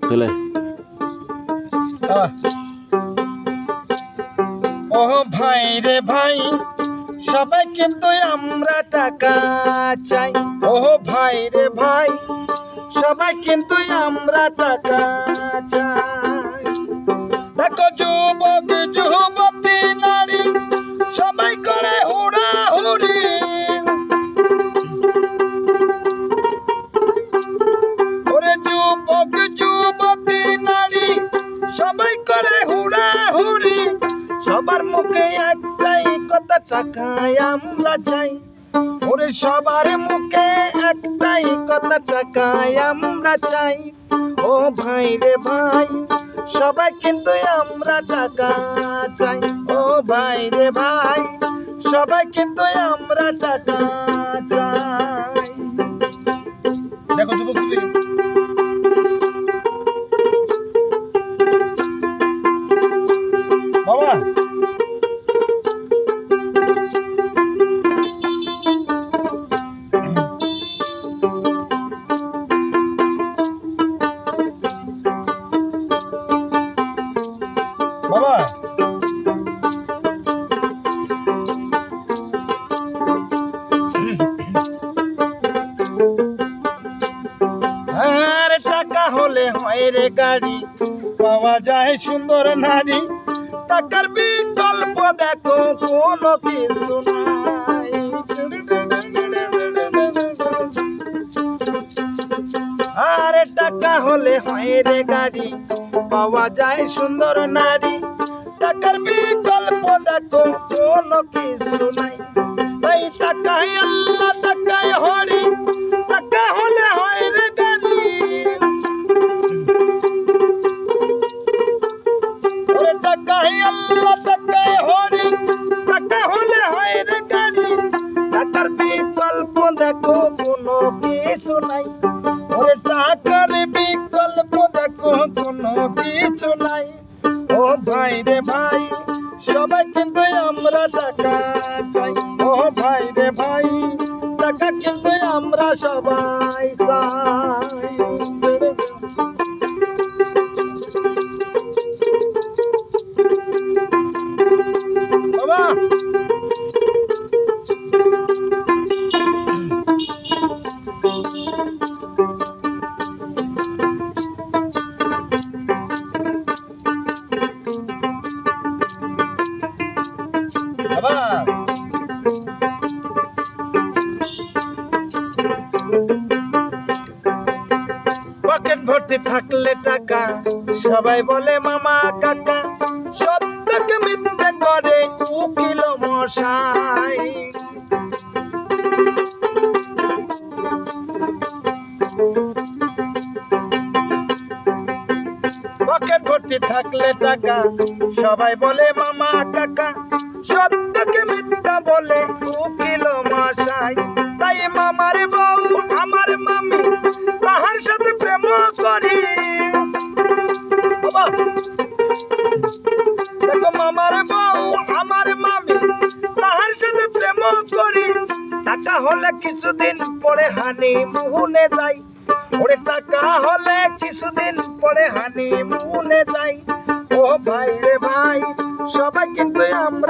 তাহলে ও ভাই রে ভাই, সবাই কিন্তু আমরা টাকা চাই। ও ভাই রে ভাই, সবাই কিন্তু আমরা টাকা চাই। দেখো যুবক সবাই করে হুড়া হুড়ি সবার মুখে একটাই কথা টাকায় আমরা চাই। ওরে সবার মুখে একটাই কথা টাকায় আমরা চাই। ও ভাই রে ভাই, সবাই কিন্তু আমরা টাকা চাই। ও ভাই রে ভাই, সবাই কিন্তু আমরা টাকা চাই। দেখো বাবা। আর টাকা হলে হয় রে গাড়ি, পাওয়া যায় সুন্দর নারী। টাকার বিকল্প দেখো, কোনো কিছু নাই। হলে হয় রে গাড়ি। পাওয়া যায় সুন্দর নারী। টাকার বিকল্প দেখো, কোনো কিছু নাই। তাই টাকায় আল্লাহ টাকায় হরি। টাকা হলে হয় রে গাড়ি। টাকায় আল্লাহ টাকায় হরি। টাকা হলে হয় রে গাড়ি। টাকার বিকল্প দেখো, কোনো কিছু নাই। ওরে টাকার কোনো কিছু নাই। ও ভাই রে ভাই, সবাই কিন্তু আমরা টাকা চাই। ও ভাই রে ভাই, টাকা কিন্তু আমরা সবাই চাই। বাবা ভর্তি থাকলে টাকা। সবাই বলে, মামা, কাকা। সত্যকে মিথ্যে করে উকিল মশাই। পকেট ভর্তি থাকলে টাকা। সবাই বলে, মামা, কাকা। সত্যকে মিথ্যা বলে উকিল মশাই। তাই মামার করি দেখো মামার বউ, আমার মামি, তাহার সাথে প্রেম করি। টাকা হলে কিছুদিন পরে হানি মুহুনে যাই। ওরে, টাকা হলে কিছুদিন পরে হানি মুহুনে যাই। ও ভাই রে ভাই আমরা